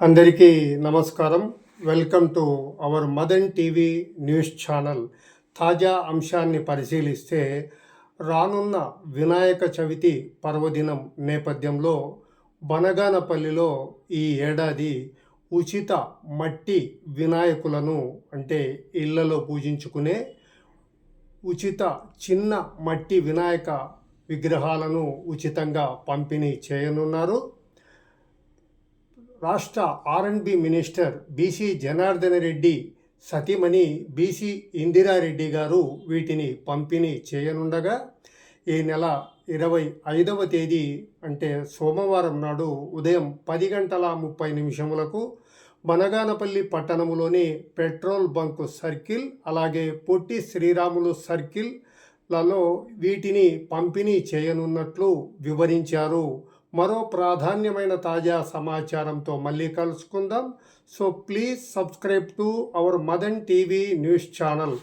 అందరికీ నమస్కారం. Welcome to our Madan TV news channel. తాజా అంశాన్ని పరిశీలిస్తే రానున్న వినాయక చవితి పర్వదినం నేపథ్యంలో బనగానపల్లిలో ఈ ఏడాది ఉచిత మట్టి వినాయకులను అంటే ఇళ్ళలో పూజించుకునే ఉచిత చిన్న మట్టి వినాయక విగ్రహాలను ఉచితంగా పంపిణీ చేయనున్నారు. రాష్ట్ర ఆర్ఎండ్బి మినిస్టర్ బీసీ జనార్దన రెడ్డి సతీమణి బీసీ ఇందిరారెడ్డి గారు వీటిని పంపిణీ చేయనుండగా ఈ నెల ఇరవై ఐదవ తేదీ అంటే సోమవారం నాడు ఉదయం పది గంటల ముప్పై నిమిషములకు బనగానపల్లి పట్టణంలోని పెట్రోల్ బంక్ సర్కిల్ అలాగే పొట్టి శ్రీరాములు సర్కిల్లలో వీటిని పంపిణీ చేయనున్నట్లు వివరించారు. మరో ప్రాధాన్యమైన తాజా సమాచారంతో మళ్ళీ కలుసుకుందాం. So please subscribe to our Madan TV news channel